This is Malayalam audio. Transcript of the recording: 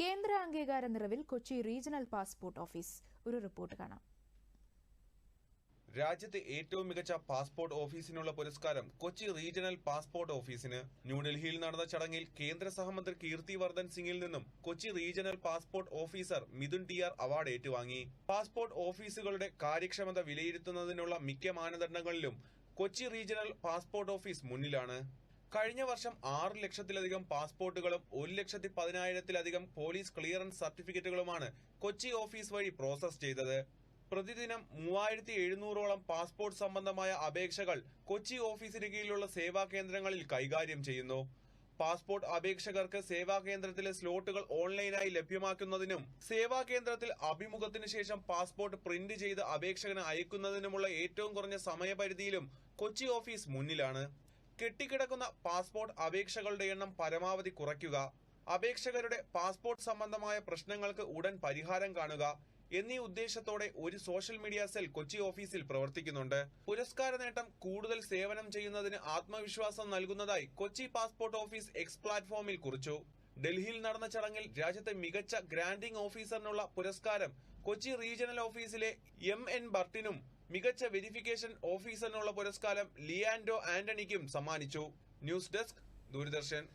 കേന്ദ്ര അംഗീകാര നിറവിൽ കൊച്ചി റീജിയണൽ പാസ്പോർട്ട് ഓഫീസ്. ഒരു റിപ്പോർട്ട് കാണാം. രാജ്യത്തെ ഏറ്റവും മികച്ച പാസ്പോർട്ട് ഓഫീസിനുള്ള പുരസ്കാരം കൊച്ചി റീജിയണൽ പാസ്പോർട്ട് ഓഫീസിന് ന്യൂഡൽഹിയിൽ നടന്ന ചടങ്ങിൽ കേന്ദ്ര സഹമന്ത്രി കീർത്തി വർദ്ധൻ സിംഗിൽ നിന്നും Kochi regional passport officer Mithun T R award ഏറ്റുവാങ്ങി. പാസ്പോർട്ട് ഓഫീസുകളുടെ കാര്യക്ഷമത വിലയിരുത്തുന്നതിനുള്ള മിക്ക മാനദണ്ഡങ്ങളിലും കൊച്ചി റീജിയണൽ പാസ്പോർട്ട് ഓഫീസ് മുന്നിലാണ്. കഴിഞ്ഞ വർഷം ആറ് ലക്ഷത്തിലധികം പാസ്പോർട്ടുകളും ഒരു ലക്ഷത്തി പതിനായിരത്തിലധികം പോലീസ് ക്ലിയറൻസ് സർട്ടിഫിക്കറ്റുകളുമാണ് കൊച്ചി ഓഫീസ് വഴി പ്രോസസ് ചെയ്തത്. പ്രതിദിനം മൂവായിരത്തി എഴുന്നൂറോളം പാസ്പോർട്ട് സംബന്ധമായ അപേക്ഷകൾ കൊച്ചി ഓഫീസിന് കീഴിലുള്ള സേവാ കേന്ദ്രങ്ങളിൽ കൈകാര്യം ചെയ്യുന്നു. പാസ്പോർട്ട് അപേക്ഷകർക്ക് സേവാ കേന്ദ്രത്തിലെ സ്ലോട്ടുകൾ ഓൺലൈനായി ലഭ്യമാക്കുന്നതിനും സേവാ കേന്ദ്രത്തിൽ അഭിമുഖത്തിന് ശേഷം പാസ്പോർട്ട് പ്രിന്റ് ചെയ്ത് അപേക്ഷകന് അയക്കുന്നതിനുമുള്ള ഏറ്റവും കുറഞ്ഞ സമയപരിധിയിലും കൊച്ചി ഓഫീസ് മുന്നിലാണ്. കെട്ടിക്കിടക്കുന്ന പാസ്പോർട്ട് അപേക്ഷകളുടെ എണ്ണം പരമാവധി കുറയ്ക്കുക അപേക്ഷകരുടെ പാസ്പോർട്ട് സംബന്ധമായ പ്രശ്നങ്ങൾക്ക് ഉടൻ പരിഹാരം കാണുക എന്നീ ഉദ്ദേശത്തോടെ ഒരു സോഷ്യൽ മീഡിയ സെൽ കൊച്ചി ഓഫീസിൽ പ്രവർത്തിക്കുന്നുണ്ട്. പുരസ്കാര നേട്ടം കൂടുതൽ സേവനം ചെയ്യുന്നതിന് ആത്മവിശ്വാസം നൽകുന്നതായി കൊച്ചി പാസ്പോർട്ട് ഓഫീസ് എക്സ് പ്ലാറ്റ്ഫോമിൽ കുറിച്ചു. ഡൽഹിയിൽ നടന്ന ചടങ്ങിൽ രാജ്യത്തെ മികച്ച ഗ്രാൻഡിംഗ് ഓഫീസറിനുള്ള പുരസ്കാരം കൊച്ചി റീജിയണൽ ഓഫീസിലെ എം എൻ ബർട്ടിനും മികച്ച വെരിഫിക്കേഷൻ ഓഫീസറിനുള്ള പുരസ്കാരം ലിയാൻഡോ ആന്റണിക്കും സമ്മാനിച്ചു. News desk Doordarshan.